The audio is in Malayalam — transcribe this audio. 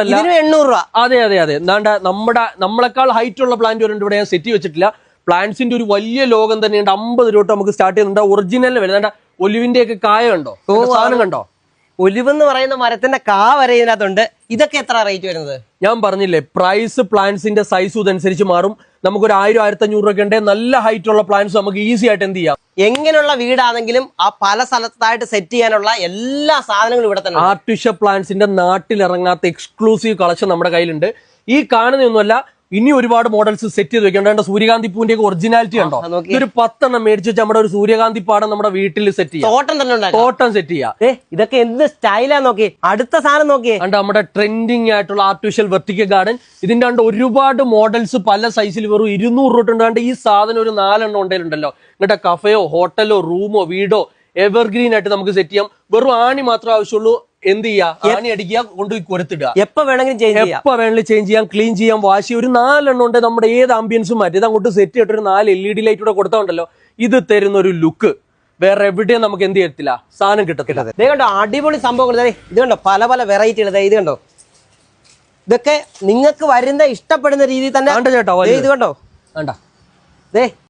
എണ്ണൂറ് രൂപ. അതെ അതെ അതെ. എന്താണ്ട് നമ്മുടെ നമ്മളെക്കാൾ ഹൈറ്റ് ഉള്ള പ്ലാന്റ് വരുന്നുണ്ട്. ഇവിടെ ഞാൻ സെറ്റ് വെച്ചിട്ടില്ല. പ്ലാന്റ്സിന്റെ ഒരു വലിയ ലോകം തന്നെയുണ്ട്. അമ്പത് രൂപ നമുക്ക് സ്റ്റാർട്ട് ചെയ്യുന്നുണ്ട്. ഒറിജിനൽ വരുന്നുണ്ട്. ഒലിവിന്റെ ഒക്കെ കായ കണ്ടോ? സാധനം കണ്ടോ? ഒലിവെന്ന് പറയുന്ന മരത്തിന്റെ കാ വരെ ഇതിനകത്തുണ്ട്. ഇതൊക്കെ എത്ര റേറ്റ് വരുന്നത്? ഞാൻ പറഞ്ഞില്ലേ പ്രൈസ് പ്ലാന്റ്സിന്റെ സൈസ് ഇതനുസരിച്ച് മാറും. നമുക്കൊരു ആയിരം ആയിരത്തി അഞ്ഞൂറ് രൂപ ഉണ്ട് നല്ല ഹൈറ്റ് ഉള്ള പ്ലാന്റ്സ് നമുക്ക് ഈസി ആയിട്ട് എന്ത് ചെയ്യാം? എങ്ങനെയുള്ള വീടാണെങ്കിലും ആ പല സ്ഥലത്തായിട്ട് സെറ്റ് ചെയ്യാനുള്ള എല്ലാ സാധനങ്ങളും ഇവിടെ തന്നെ. ആർട്ടിഫിഷ്യൽ പ്ലാന്റ്സിന്റെ നാട്ടിലിറങ്ങാത്ത എക്സ്ക്ലൂസീവ് കളക്ഷൻ നമ്മുടെ കയ്യിലുണ്ട്. ഈ കാണുന്നതൊന്നുമല്ല ഇനി ഒരുപാട് മോഡൽസ് സെറ്റ് ചെയ്ത് വെക്കേണ്ട സൂര്യകാന്തി പൂവിന്റെ ഒറിജിനാലിറ്റി ഉണ്ടോ. ഇതൊരു പത്തെണ്ണം മേടിച്ച് വെച്ച് നമ്മുടെ ഒരു സൂര്യകാന്തി പാടം നമ്മുടെ വീട്ടിൽ സെറ്റ് ചെയ്യാം. തോട്ടം സെറ്റ് ചെയ്യാം. ഏ ഇതൊക്കെ എന്ത് സ്റ്റൈലാ നോക്കി? അടുത്ത സാധനം നോക്കിയേ കണ്ട നമ്മുടെ ട്രെൻഡിങ് ആയിട്ടുള്ള ആർട്ടിഫിഷ്യൽ വെർട്ടിക്കൽ ഗാർഡൻ ഇതിന്റെ കണ്ട് ഒരുപാട് മോഡൽസ് പല സൈസിൽ വെറും ഇരുന്നൂറ് രൂപ ഉണ്ട് കണ്ട് ഈ സാധനം ഒരു നാലെണ്ണം ഉണ്ടല്ലോ എന്നിട്ട് കഫയോ ഹോട്ടലോ റൂമോ വീടോ എവർഗ്രീൻ ആയിട്ട് നമുക്ക് സെറ്റ് ചെയ്യാം. വെറും ആണി മാത്രമേ ആവശ്യമുള്ളൂ. എന്ത് ചെയ്യുക ആണി അടിക്കുക കൊണ്ടുപോയി കൊരുത്തിടുക. എപ്പോ വേണമെങ്കിലും ചേഞ്ച് ചെയ്യാം. എപ്പോ വേണമെങ്കിലും ചേഞ്ച് ചെയ്യാം ക്ലീൻ ചെയ്യാം വാഷ് ചെയ്യാം. ഒരു നാലെണ്ണം ഉണ്ട് നമ്മുടെ ഏത് ആംബിയൻസും മാറ്റി. ഇത് അങ്ങോട്ട് സെറ്റ് ചെയ്തിട്ട് ഒരു നാല് എൽ ഇ ഡി ലൈറ്റ് കൂടെ കൊടുത്തോണ്ടല്ലോ ഇത് തരുന്ന ഒരു ലുക്ക് വേറെ എവിടെയും നമുക്ക് എന്ത് ചെയ്യത്തില്ല. സാധനം കിട്ടത്തില്ല. കണ്ടോ അടിപൊളി സംഭവങ്ങൾ. ഇത് കണ്ടോ പല പല വെറൈറ്റികൾ ഇത് കണ്ടോ? ഇതൊക്കെ നിങ്ങൾക്ക് വരുന്ന ഇഷ്ടപ്പെടുന്ന രീതിയിൽ തന്നെ ചേട്ടാ ഇത് കണ്ടോ? വേണ്ട